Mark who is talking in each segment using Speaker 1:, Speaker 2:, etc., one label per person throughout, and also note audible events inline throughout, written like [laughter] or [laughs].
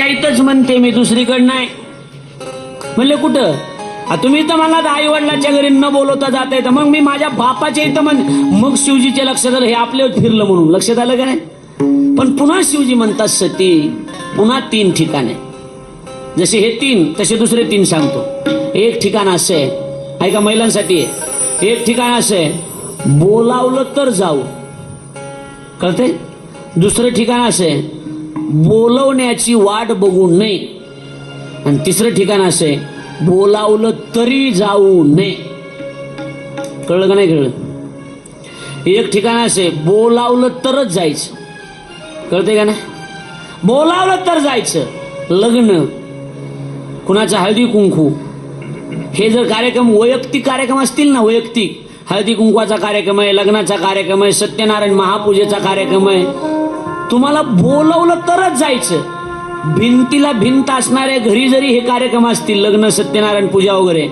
Speaker 1: इथंच म्हणते मी दुसरीकडं नाही. म्हणले कुठं? तुम्ही तर मला आई वडिलांच्या घरी न बोलवता जात तर मग मी माझ्या बापाच्या इथं म्हण मग शिवजीचे लक्ष झालं हे आपल्यावर फिरलं म्हणून. लक्षात आलं का नाही? पण पुन्हा शिवजी म्हणतात सती पुन्हा तीन ठिकाणे. जसे हे तीन तसे दुसरे तीन सांगतो. एक ठिकाण असं आहे ऐका महिलांसाठी. आहे. एक ठिकाण असं आहे बोलावलं तर जाऊ. कळते दुसरं ठिकाण असं आहे बोलवण्याची वाट बघू नये. आणि तिसरं ठिकाण असं आहे बोलावलं तरी जाऊ नये. कळलं का नाही कळलं? एक ठिकाण असे बोलावलं तरच जायचं. कळते का नाही? बोलावलं तर जायचं. लग्न कुणाचा हळदी कुंकू. हे जर कार्यक्रम वैयक्तिक कार्यक्रम असतील ना वैयक्तिक. हळदी कुंकवाचा कार्यक्रम आहे लग्नाचा कार्यक्रम आहे सत्यनारायण महापूजेचा कार्यक्रम आहे. तुम्हाला बोलवलं तरच जायचं. भिंतीला भिंत असणाऱ्या घरी जरी हे कार्यक्रम असतील लग्न सत्यनारायण पूजा वगैरे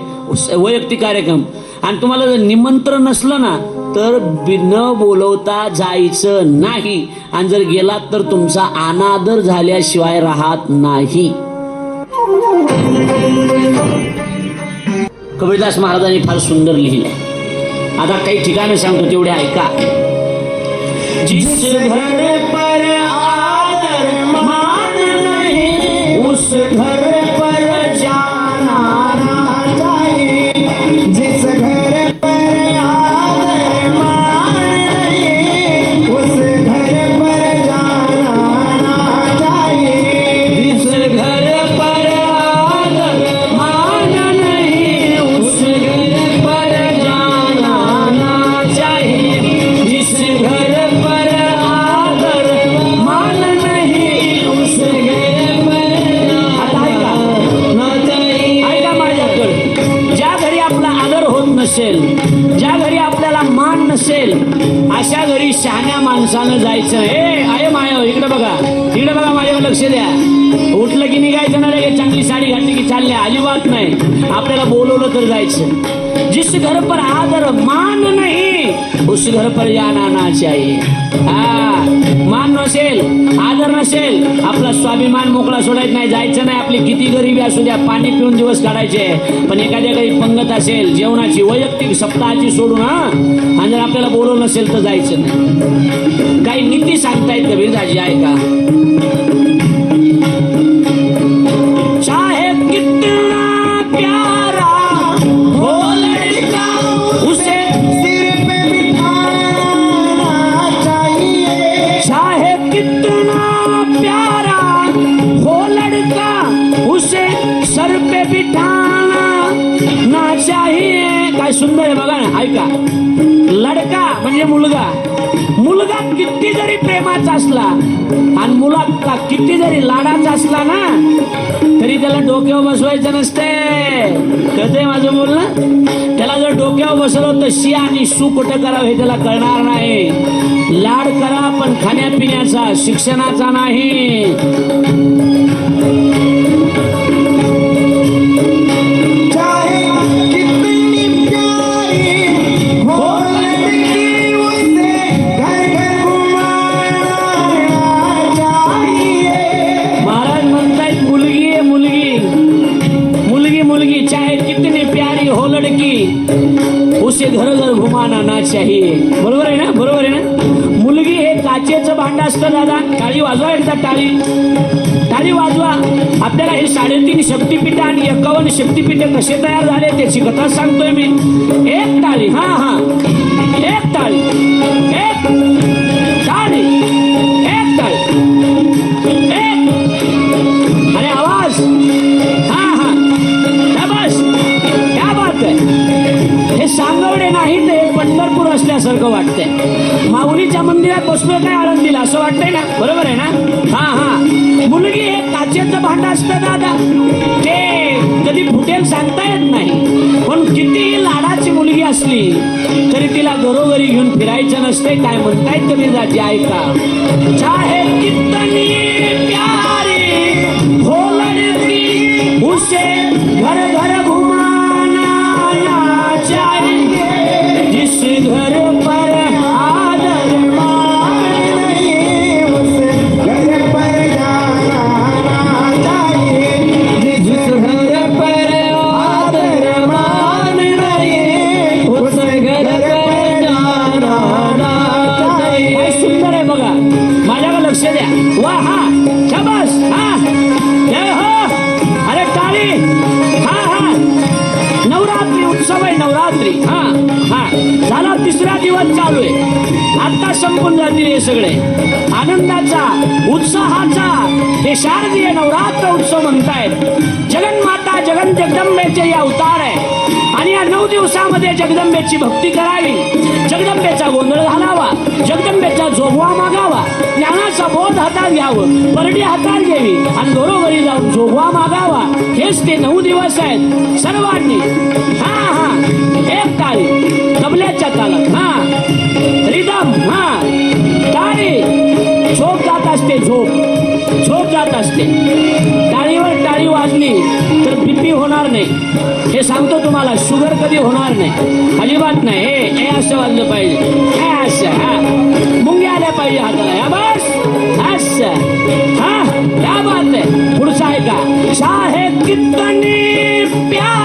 Speaker 1: वैयक्तिक कार्यक्रम आणि तुम्हाला जर निमंत्रण नसलं ना तर न बोलवता जायचं नाही. आणि जर गेलात तर तुमचा अनादर झाल्याशिवाय राहत नाही. कबीरदास महाराजांनी फार सुंदर लिहिलंय. आता काही ठिकाणं सांगतो तेवढे ऐका. जिस घर पर आदर मान नहीं उस घर
Speaker 2: नहीं उस
Speaker 1: हा मान नसेल आदर नसेल आपला स्वाभिमान मोकळा सोडायचा नाही जायचं नाही आपली किती गरिबी असू द्या पाणी पिऊन दिवस काढायचे पण एखाद्या काही पंगत असेल जेवणाची वैयक्तिक सप्ताहाची सोडून हा आणि जर आपल्याला बोलवलं नसेल तर जायचं नाही. काही नीती सांगतायत कबीरदाजी आहे का सुंदर आहे बघा ना ऐका. लडका म्हणजे मुलगा. मुलगा किती जरी प्रेमाचा असला आणि मुलाचा किती जरी लाडाचा असला ना तरी त्याला डोक्यावर बसवायचं नसते कळतंय माझं बोलणं? त्याला जर डोक्यावर बसवलं तर शी आणि सू कुठं करावं हे त्याला कळणार नाही. लाड करा पण खाण्यापिण्याचा शिक्षणाचा नाही. टाळी टाळी वाजवा. आपल्याला हे साडेतीन शक्तीपीठ आणि एकावन्न शक्तीपीठ कसे तयार झाले त्याची कथा सांगतोय मी. एक टाळी हा हा. एक टाळी म्हणतायत कधी जाते ऐका चाहे संपून जातील हे सगळे. आनंदाचा उत्साहाचा हे शारदीय नवरात्र उत्सव म्हणतायत. जगन्माता जगन जगदंबेचे या अवतार आहे. आणि या नऊ दिवसामध्ये जगदंबेची भक्ती करावी. जगदंबेचा गोंधळ घालावा. जगदंबेचा जोगवा मागावा. ज्ञानाचा बोध हातात घ्यावं. परडी हातात घ्यावी. आणि घरोघरी जाऊन जोगवा मागावा. हेच ते नऊ दिवस आहेत. सर्वांनी हा हा एक तारीख तबल्याच्या तालात हा. जोरात असते. टाळीवर टाळी वाजली तर बीपी होणार नाही. हे सांगतो तुम्हाला शुगर कधी होणार नाही. अजिबात नाही. हे असं वाजलं पाहिजे. हे असं हा. मुंग्या आल्या पाहिजे हाताला. हा बस. असं. हा या बात आहे. पुढचा ऐका. चाहे कितनी प्यार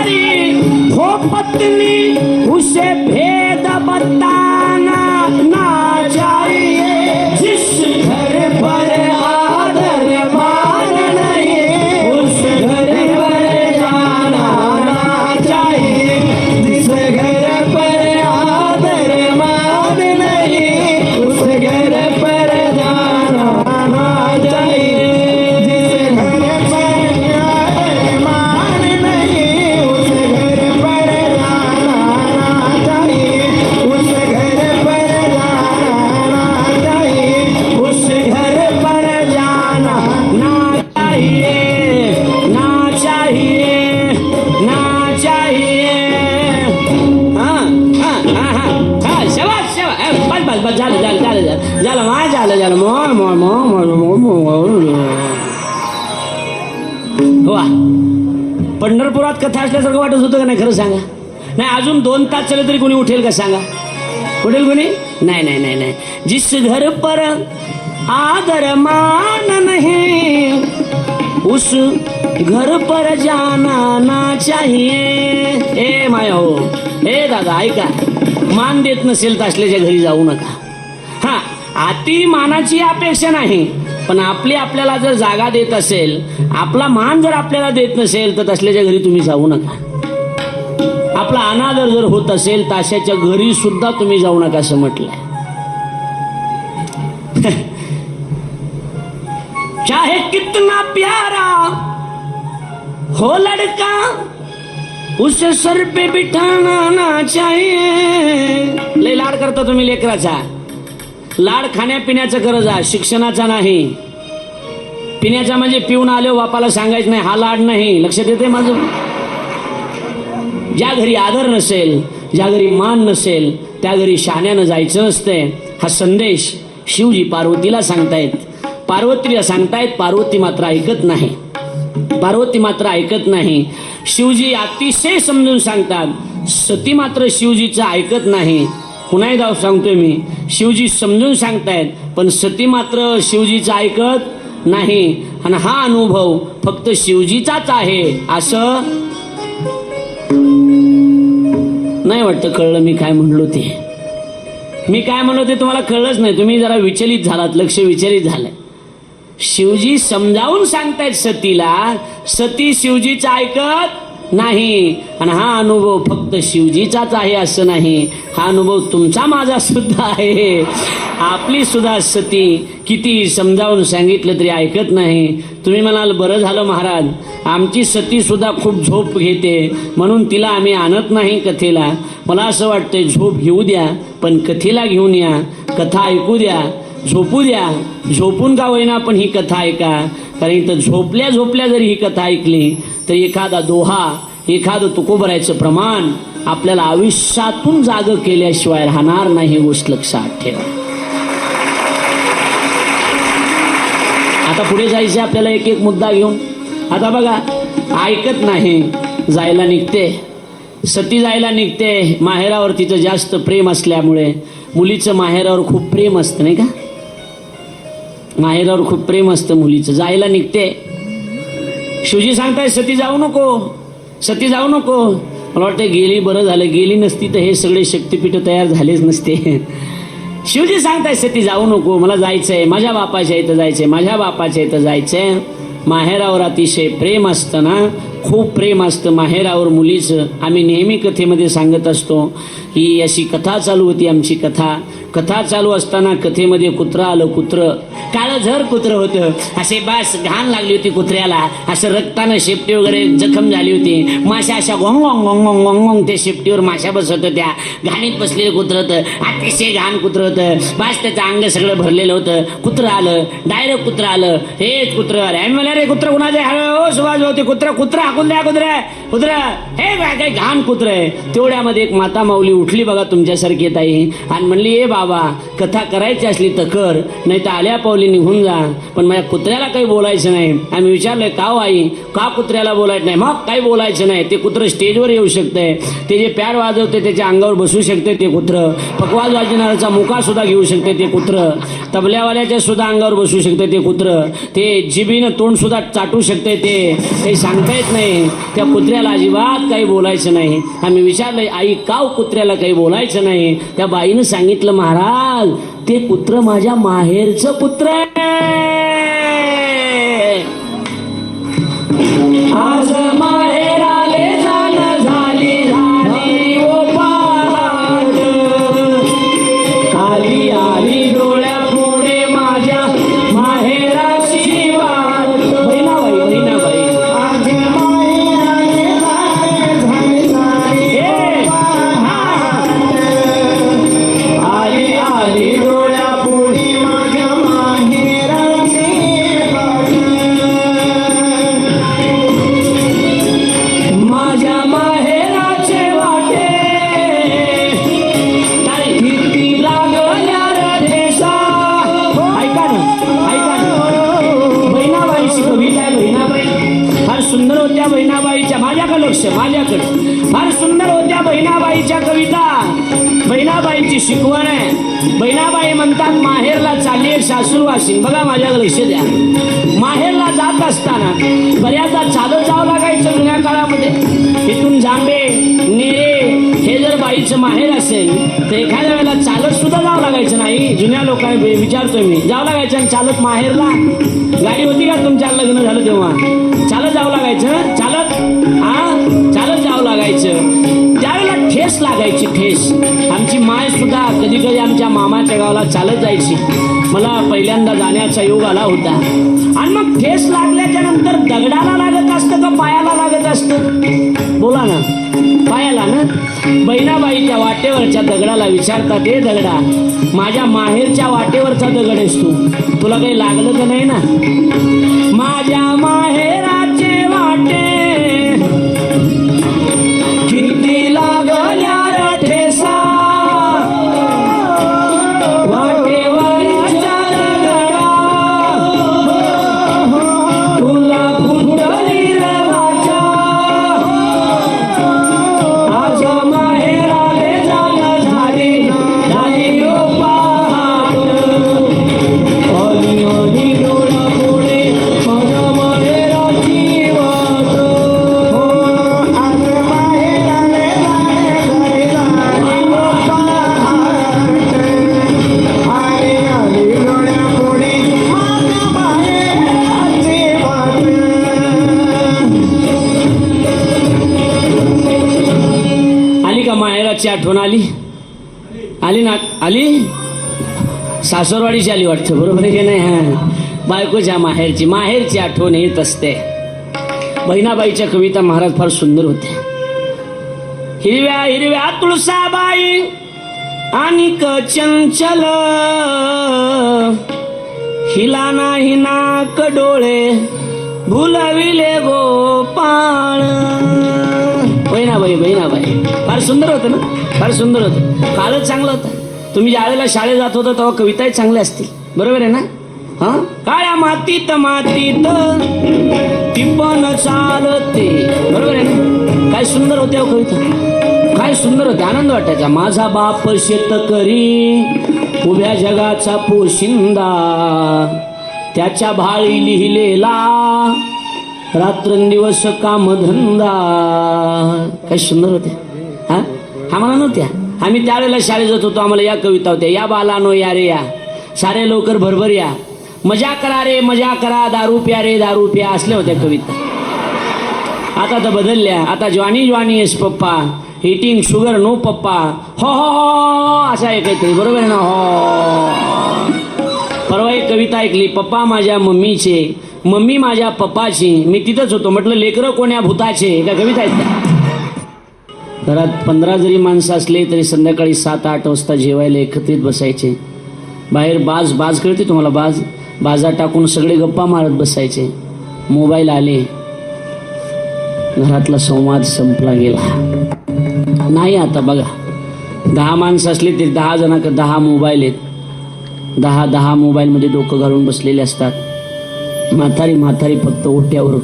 Speaker 1: वाचलं तरी कोणी उठेल का सांगा? उठेल कोणी? नाही नाही नाही नाही. जिस घर पर आदर मान नहीं उस घर पर जाना ना चाहिए. ए माया हो. ए दादा ऐका. मान देत नसेल तर असल्याच्या घरी जाऊ नका. हा अति मानाची अपेक्षा नाही पण आपली आपल्याला जर जागा देत असेल आपला मान जर आपल्याला देत नसेल तर तसल्याच्या घरी तुम्ही जाऊ नका. आपला अनादर जर होत असेल तर अशाच्या घरी सुद्धा तुम्ही जाऊ नका असं म्हटलंय. [laughs] चाहे कितना प्यारा हो लड़का उसे सर पे बिठाना ना चाहिए। लय लाड करता तुम्ही लेकराचा. लाड खाण्यापिण्याचं गरज आहे शिक्षणाचा नाही. पिण्याचा म्हणजे पिऊन आलो बापाला सांगायचं नाही हा लाड नाही. लक्षात येते माझं? ज्या घरी आदर नसेल ज्या घरी मान नसेल त्या घरी शहाण्यानं जायचं नसतंय हा संदेश शिवजी पार्वतीला सांगतायत. पार्वतीला सांगतायत पार्वती मात्र ऐकत नाही. पार्वती मात्र ऐकत नाही. शिवजी अतिशय समजून सांगतात सती मात्र शिवजीचं ऐकत नाही. पुन्हा एकदा सांगतोय मी शिवजी समजून सांगतायत पण सती मात्र शिवजीचं ऐकत नाही. आणि हा अनुभव फक्त शिवजीचाच आहे असं नाही वाटतं कळलं मी काय म्हणलो ते. मी काय म्हणलो ते तुम्हाला कळलंच नाही. तुम्ही जरा विचलित झालात लक्ष विचलित झालं शिवजी समजावून सांगतायत सतीला सती शिवजीचं ऐकत नाही. आणि हा अनुभव फक्त शिवजीचाच आहे असं नाही. हा अनुभव तुमचा माझा सुद्धा आहे. आपली सुद्धा सती किती समजावून सांगितलं तरी ऐकत नाही. तुम्ही म्हणाल बरं झालं महाराज आमची सती सुद्धा खूप झोप घेते. म्हणून तिला आम्ही आणत नाही कथेला. मला असं वाटतंय झोप घेऊ द्या पण कथेला घेऊन या. कथा ऐकू द्या झोपू द्या. झोपून का होईना पण ही कथा ऐका. कारण इथं झोपल्या झोपल्या जरी ही कथा ऐकली तर एखादा दोहा एखादं तुकोबरायचं प्रमाण आपल्याला आयुष्यातून जाग केल्याशिवाय राहणार नाही ही गोष्ट लक्षात ठेवा. आता पुढे जायचे आपल्याला एक एक मुद्दा घेऊन. आता बघा ऐकत नाही जायला निघते. सती जायला निघते माहेरावर तिचं जास्त प्रेम असल्यामुळे. मुलीचं माहेरावर खूप प्रेम असतं नाही का? माहेरावर खूप प्रेम असतं मुलीचं. जायला निघते शिवजी सांगताय सती जाऊ नको. सती जाऊ नको. मला वाटतं गेली बरं झालं. गेली नसती तर हे सगळे शक्तिपीठ तयार झालेच नसते. शिवजी सांगताय सती जाऊ नको. मला जायचंय. माझ्या बापाच्या इथं जायचंय. माझ्या बापाच्या इथं जायचंय. माहेरावर अतिशय प्रेम असतं ना. खूप प्रेम असतं माहेरावर मुलीचं. आम्ही नेहमी कथेमध्ये सांगत असतो ही अशी कथा चालू होती आमची कथा. कथा चालू असताना कथेमध्ये कुत्रा आलं कुत्र. काळं झर कुत्र होतं. असे बास घाण लागली होती कुत्र्याला. असं रक्तानं शेपटी वगैरे जखम झाली होती. माशा अशा गोंग गोंग गोंग गोंग गोंग त्या ते शेपटीवर माशा बसत होत्या. घाणीत बसलेलं कुत्र होतं. अतिशय घाण कुत्र होतं. बास त्याचं अंग सगळं भरलेलं होतं. कुत्र आलं. डायरेक्ट कुत्र आलं. हेच कुत्र आलं. आम्ही म्हणलं रे कुत्र कुणाचे? हळू हो सुभाष होते. कुत्र कुत्र हाकून द्या कुत्र कुत्र हे काय काय घाण कुत्र आहे. तेवढ्यामध्ये एक माता माऊली उठली बघा तुमच्यासारखी ताई. आणि म्हणली हे बाबा कथा करायची असली तर कर नाही तर आल्या पावली निघून जा. पण माझ्या कुत्र्याला काही बोलायचं नाही. आम्ही विचारलंय का आई का कुत्र्याला बोलायचं नाही? मग काही बोलायचं नाही. ते कुत्र स्टेजवर येऊ शकतंय. ते जे पॅड वाजवते त्याच्या अंगावर बसू शकते ते कुत्र. पकवाज वाजवणाऱ्याचा मुका सुद्धा घेऊ शकते ते कुत्र. तबल्यावाल्याच्या सुद्धा अंगावर बसू शकते ते कुत्र. ते जिबीनं तोंड सुद्धा चाटू शकते ते. काही सांगता येत नाही. त्या कुत्र्याला अजिबात काही बोलायचं नाही. आम्ही विचारलं आई काव हो कुत्र्याला काही बोलायचं नाही? त्या बाईनं सांगितलं महाराज ते कुत्र माझ्या माहेरचं कुत्र आहे. जुन्या विचारतोय मी. जावं लागायचं आणि चालत माहेरला. गाडी होती का तुमच्या लग्न झालं तेव्हा? चालत जावं लागायचं चालत? हा? ठेस लागायची ठेस. आमची माय सुद्धा कधी कधी आमच्या मामाच्या गावाला चालत जायची. मला पहिल्यांदा जाण्याचा योग आला होता. आणि मग ठेस लागल्याच्या नंतर दगडाला लागत असतं का पायाला लागत असतं? बोला ना. पायाला ना? बहिणाबाई त्या वाटेवरच्या दगडाला विचारतात हे दगडा माझ्या माहेरच्या वाटेवरचा दगड आहेस तू. तुला काही लागलं तर नाही ना? माझ्या मा सासरवाडीची आली वाटतं. बरोबर आहे की नाही? हा. बायकोच्या माहेरची माहेरची आठवण येत असते. बहिणाबाईच्या कविता महाराज फार सुंदर होत्या. हिरव्या हिरव्या तुळसाबाई आणि चंचल. हिला नाही नाक डोळे भुलविले गोपाळ. बहिणाबाई बहिणाबाई. फार सुंदर होतं ना? फार सुंदर होतं. कालच चांगलं होतं. तुम्ही ज्या वेळेला शाळेत जात होता तेव्हा कविताही चांगल्या असतील. बरोबर आहे ना? हा? काळ्या मातीत मातीत ती पण चालते. बरोबर आहे ना? काय सुंदर होत्या हो कविता. काय सुंदर होते. आनंद वाटायचा. माझा बाप शेतकरी उभ्या जगाचा पोशिंदा. त्याच्या भाळी लिहिलेला रात्रंदिवस कामधंदा. काय सुंदर होत्या हा? हा म्हणा नव्हत्या? आम्ही त्यावेळेला शाळेत जात होतो आम्हाला या कविता होत्या. या बालानो या रे या. सारे लवकर भरभर या. मजा करा रे मजा करा दारू प्या रे दारू प्या असल्या होत्या कविता. आता तर बदलल्या. आता Johny Johny yes papa eating sugar no papa. हो हो हो, हो, हो असा आहे काहीतरी. बरोबर आहे ना? हो, हो परवा एक कविता ऐकली. पप्पा माझ्या मम्मीचे मम्मी माझ्या पप्पाची. मी तिथंच होतो. म्हटलं लेकरं कोण्या भूताचे? का कविता आहेत घरात पंधरा जरी माणसं असले तरी संध्याकाळी सात आठ वाजता जेवायला एकत्रित बसायचे. बाहेर बाज बाज कळते तुम्हाला बाज बाजा टाकून सगळे गप्पा मारत बसायचे. मोबाईल आले. घरातला संवाद संपला गेला. नाही आता बघा. दहा माणसं असली तरी दहा जणांक दहा मोबाईल आहेत. दहा दहा मोबाईलमध्ये डोकं घालून बसलेले असतात. म्हातारी म्हातारी फक्त ओट्यावर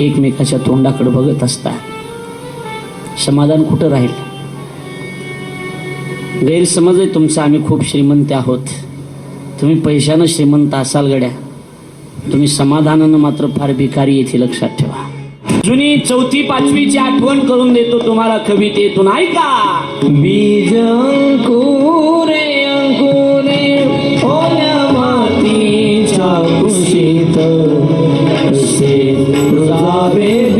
Speaker 1: एकमेकाच्या तोंडाकडे बघत असतात. समाधान कुठं राहील? गैरसमज आहे तुमचा आम्ही खूप श्रीमंत आहोत. तुम्ही पैशानं श्रीमंत असाल गड्या. तुम्ही समाधानानं मात्र फार भिकारी येथे लक्षात ठेवा. जुनी चौथी पाचवीची आठवण करून देतो तुम्हाला कवितेतून. ऐका! बीज अंकुरे अंकुरे ओल्या मातीच्या कुशीत. कसे रुजावे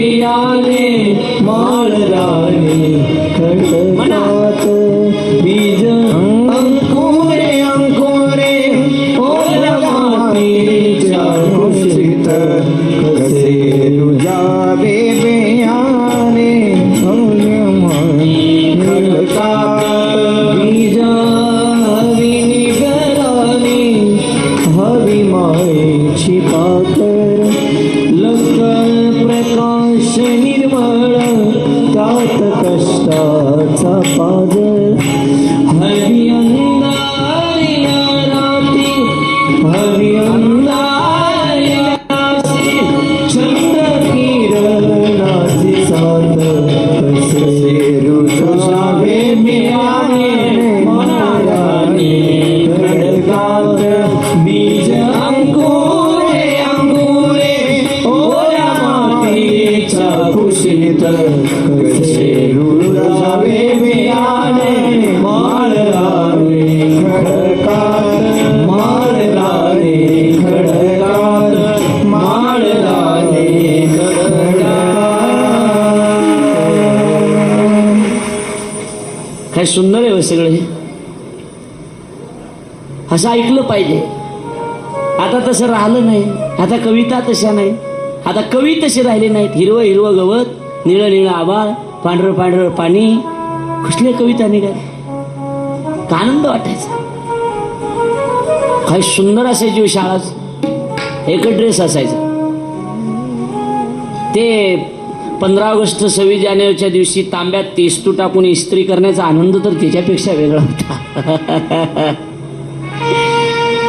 Speaker 1: सुंदर आहे हो सगळं. हे असं ऐकलं पाहिजे. आता तसं राहिलं नाही. आता कविता तशा नाही. आता कवी तसे राहिले नाहीत. हिरवं हिरवं गवत निळं निळं आभाळ पांढरं पांढरं पाणी. कसल्या कविता निघाल्या का आनंद वाटायचा. काय सुंदर असायची हो शाळा. एक ड्रेस असायचा. ते पंधरा ऑगस्ट सव्वीस जानेवारीच्या दिवशी तांब्यात तेस्तू टाकून इस्त्री करण्याचा आनंद तर त्याच्यापेक्षा वेगळा होता. [laughs]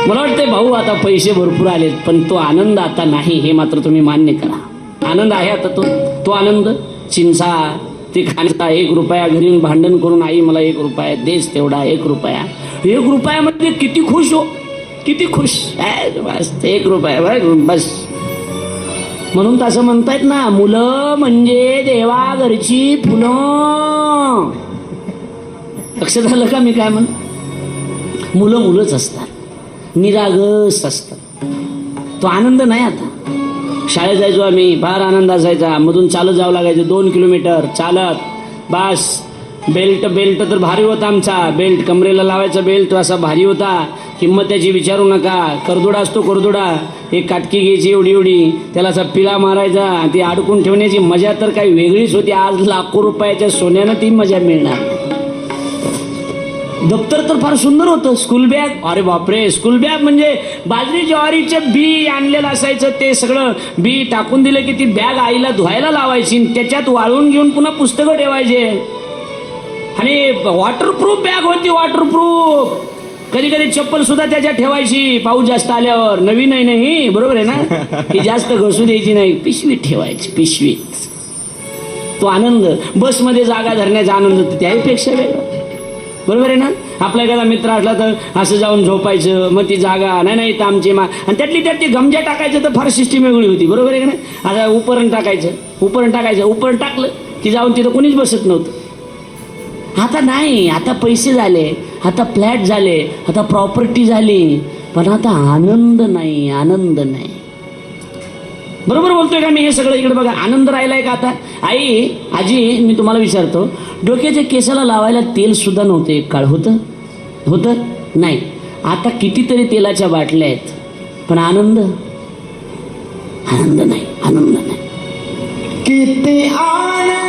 Speaker 1: मला वाटतंय भाऊ आता पैसे भरपूर आलेत पण तो आनंद आता नाही हे मात्र तुम्ही मान्य करा. आनंद आहे आता तो तो आनंद. चिंचा ते खाण्याचा एक रुपया घरी येऊन भांडण करून आई मला एक रुपया देस तेवढा एक रुपया. एक रुपया म्हणजे किती खुश हो? किती खुश? आहे, बस एक रुपया बस. म्हणून तसं म्हणतायत ना मुलं म्हणजे देवाघरची फुलं. लक्षात झालं का मी काय म्हण मुलं मुलंच असतात. निरागस असतात. तो आनंद नाही आता. शाळेत जायचो आम्ही फार आनंद असायचा मधून चालत जावं लागायचं दोन किलोमीटर चालत बास. बेल्ट बेल्ट तर भारी होता आमचा. बेल्ट कमरेला लावायचा बेल्ट असा भारी होता. किंमत त्याची विचारू नका. करदोडा असतो करदोडा. एक काटकी घ्यायची एवढी एवढी. त्याला असा पिला मारायचा. ती अडकून ठेवण्याची मजा तर काही वेगळीच होती. आज लाखो रुपयाच्या सोन्यानं ती मजा मिळणार. दप्तर तर फार सुंदर होतं. स्कूल बॅग अरे बापरे. स्कूल बॅग म्हणजे बाजरी ज्वारीचं बी आणलेलं असायचं. ते सगळं बी टाकून दिलं की ती बॅग आईला धुवायला लावायची आणि त्याच्यात वाळून घेऊन पुन्हा पुस्तकं ठेवायचे. आणि वॉटरप्रूफ बॅग होती वॉटरप्रूफ कधी कधी चप्पल सुद्धा त्याच्यात ठेवायची पाऊस जास्त आल्यावर. नवीन आहे नाही बरोबर आहे ना? [laughs] की जास्त घसू द्यायची नाही. पिशवीत ठेवायची पिशवीत. तो आनंद. बसमध्ये जागा धरण्याचा आनंद त्याहीपेक्षा वेगळा. बरोबर आहे ना? आपला एखादा मित्र असला तर असं जाऊन झोपायचं मग ती जागा नाही नाही तर आमची मा आणि त्यातली त्यात ती गमजा टाकायचं तर फार सिस्टीम वेगळी होती. बरोबर आहे का नाही? आता उपरण टाकायचं उपरण टाकायचं उपरण टाकलं की जाऊन तिथं कोणीच बसत नव्हतं. आता नाही आता पैसे झाले आता फ्लॅट झाले आता प्रॉपर्टी झाली. पण आता आनंद नाही आनंद नाही. बरोबर बोलतोय का मी? हे सगळं इकडे बघा. आनंद राहिलाय का आता? आई आजी मी तुम्हाला विचारतो. डोक्याच्या केसाला लावायला तेल सुद्धा नव्हते एक काळ. होतं? होतं? नाही. आता कितीतरी तेलाच्या बाटल्या आहेत. पण आनंद? आनंद नाही आनंद नाही.
Speaker 2: किती आनंद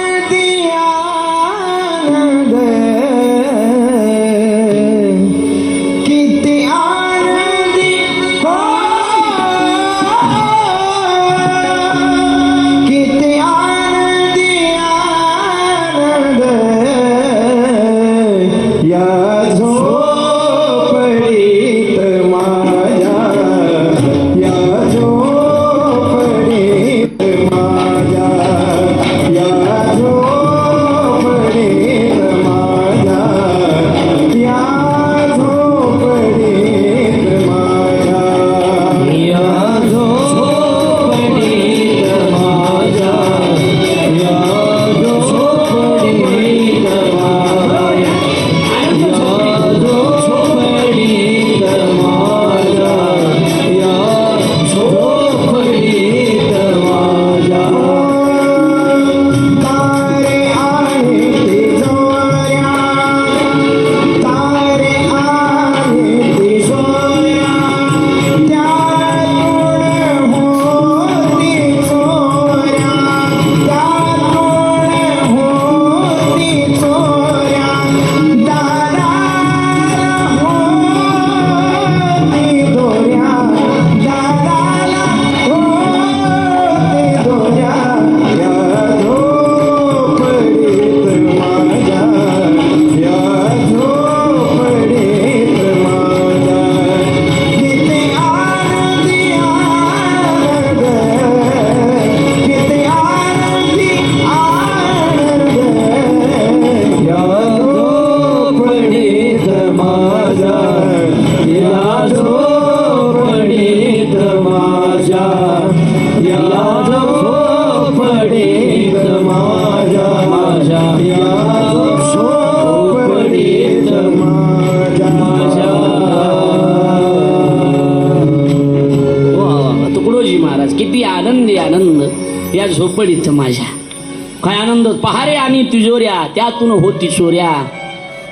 Speaker 1: आणि तिजोऱ्या त्यातून होती चोऱ्या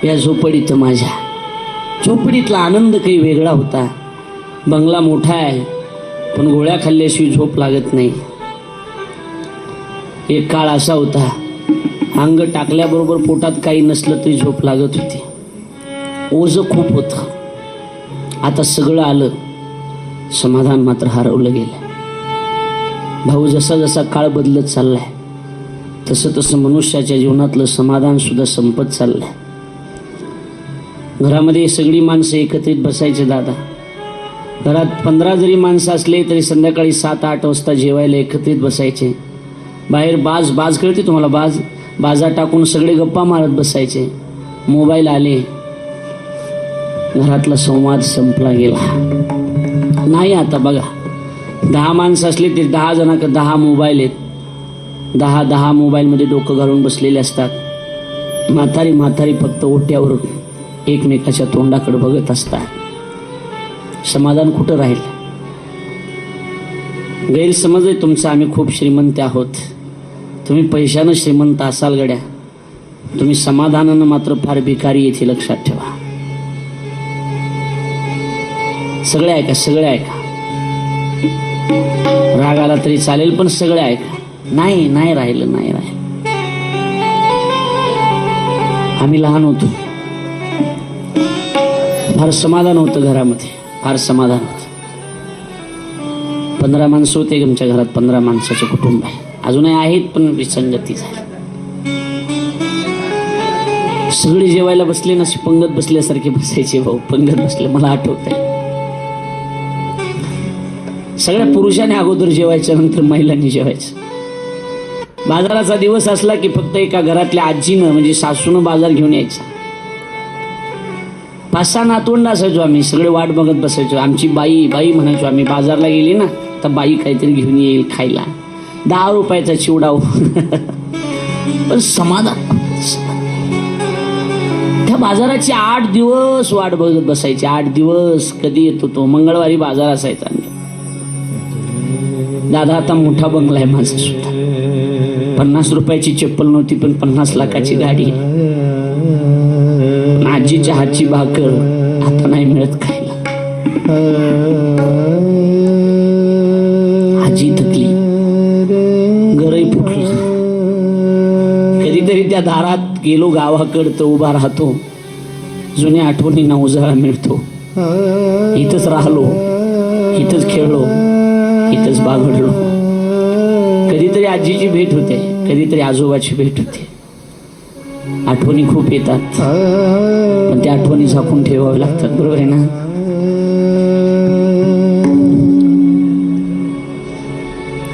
Speaker 1: या झोपडीत माझ्या. झोपडीतला आनंद काही वेगळा होता. बंगला मोठा आहे पण गोळ्या खाल्ल्याशिवाय झोप लागत नाही. एक काळ असा होता अंग टाकल्याबरोबर पोटात काही नसलं तरी झोप लागत होती. ओझ खूप होतं. आता सगळं आलं समाधान मात्र हरवलं गेलं. भाऊ जसा जसा काळ बदलत चाललाय तसं तसं मनुष्याच्या जीवनातलं समाधानसुद्धा संपत चाललं आहे घरामध्ये सगळी माणसं एकत्रित बसायचे दादा. घरात पंधरा जरी माणसं असले तरी संध्याकाळी सात आठ वाजता जेवायला एकत्रित बसायचे. बाहेर बाज बाज कळते तुम्हाला बाज? बाजा टाकून सगळे गप्पा मारत बसायचे. मोबाईल आले. घरातला संवाद संपला गेला. नाही आता बघा. दहा माणसं असले तरी दहा जणांक दहा मोबाईल आहेत. दहा दहा मोबाईलमध्ये डोकं घालून बसलेले असतात. म्हातारी म्हातारी फक्त ओट्यावर एकमेकाच्या तोंडाकडे बघत असतात. समाधान कुठं राहील? गैरसमज आहे तुमचा आम्ही खूप श्रीमंत आहोत. तुम्ही पैशानं श्रीमंत असाल गड्या. तुम्ही समाधानानं मात्र फार भिकारी येथे लक्षात ठेवा. सगळे ऐका सगळे ऐका. राग आला तरी चालेल पण सगळे ऐका. नाही नाही राहिलं नाही राहिलं. आम्ही लहान होतो. फार समाधान होतं घरामध्ये फार समाधान होतं. पंधरा माणसं होते आमच्या घरात पंधरा माणसाचं कुटुंब आहे. अजूनही आहेत पण विसंगती झाली. सगळी जेवायला बसले ना पंगत बसल्यासारखे बसायचे भाऊ. पंगत बसले मला आठवत आहे सगळ्या पुरुषाने अगोदर जेवायच्या नंतर महिलांनी जेवायचं. बाजाराचा दिवस असला की फक्त एका घरातल्या आजीनं म्हणजे सासूनं बाजार घेऊन यायचा. पाच सहा नातवंड असायचो आम्ही सगळे वाट बघत बसायचो. आमची बाई बाई म्हणायचो आम्ही बाजारला गेली ना तर बाई काहीतरी घेऊन येईल खायला. दहा रुपयाचा चिवडाव हो. पण समाधान. त्या बाजाराची आठ दिवस वाट बघत बसायची. आठ दिवस कधी येतो तो? मंगळवारी बाजार असायचा. दादा आता मोठा बंगला आहे माझा सुद्धा. पन्नास रुपयाची चप्पल नव्हती पण पन्नास लाखाची गाडी. आजी पण आजीच्या हातची भाकर आता नाही मिळत खायला. आजी थकली. घरही फुटली. कधीतरी त्या दारात गेलो गावाकडं तर उभा राहतो. जुन्या आठवणींना उजाळा मिळतो. इथंच राहलो इथंच खेळलो इथंच बागडलो. कधीतरी आजीची भेट होते कधीतरी आजोबाची भेट होते. आठवणी खूप येतात. पण त्या आठवणी झाकून ठेवाव्या लागतात बरोबर आहे ना?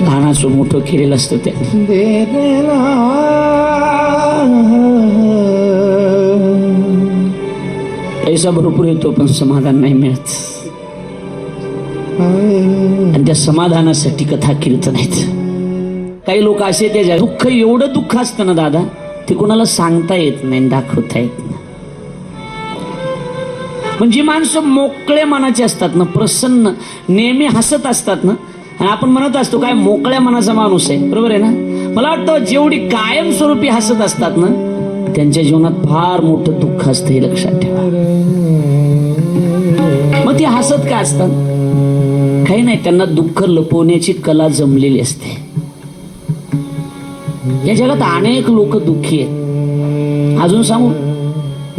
Speaker 1: लहानाचं मोठं केलेलं असतं त्या पैसा भरपूर येतो पण समाधान नाही मिळत. आणि त्या समाधानासाठी कथा कीर्तन आहेत काही लोक असे त्याच्या दुःख एवढं दुःख असतं ना दादा ते कोणाला सांगता येत नाही दाखवता येत नाही. पण जी माणसं मोकळ्या मनाची असतात ना प्रसन्न नेहमी हसत असतात ना आणि आपण म्हणत असतो काय मोकळ्या मनाचा माणूस आहे. बरोबर आहे ना? मला वाटतं जेवढी कायमस्वरूपी हसत असतात ना त्यांच्या जीवनात फार मोठं दुःख असतं हे लक्षात ठेवा. मग ती हसत का असतात? काही नाही त्यांना दुःख लपवण्याची कला जमलेली असते. या जगात अनेक लोक दुःखी आहेत. अजून सांगू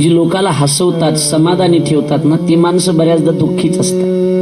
Speaker 1: जी लोकाला हसवतात समाधानी ठेवतात ना ती माणसं बऱ्याचदा दुःखीच असतात.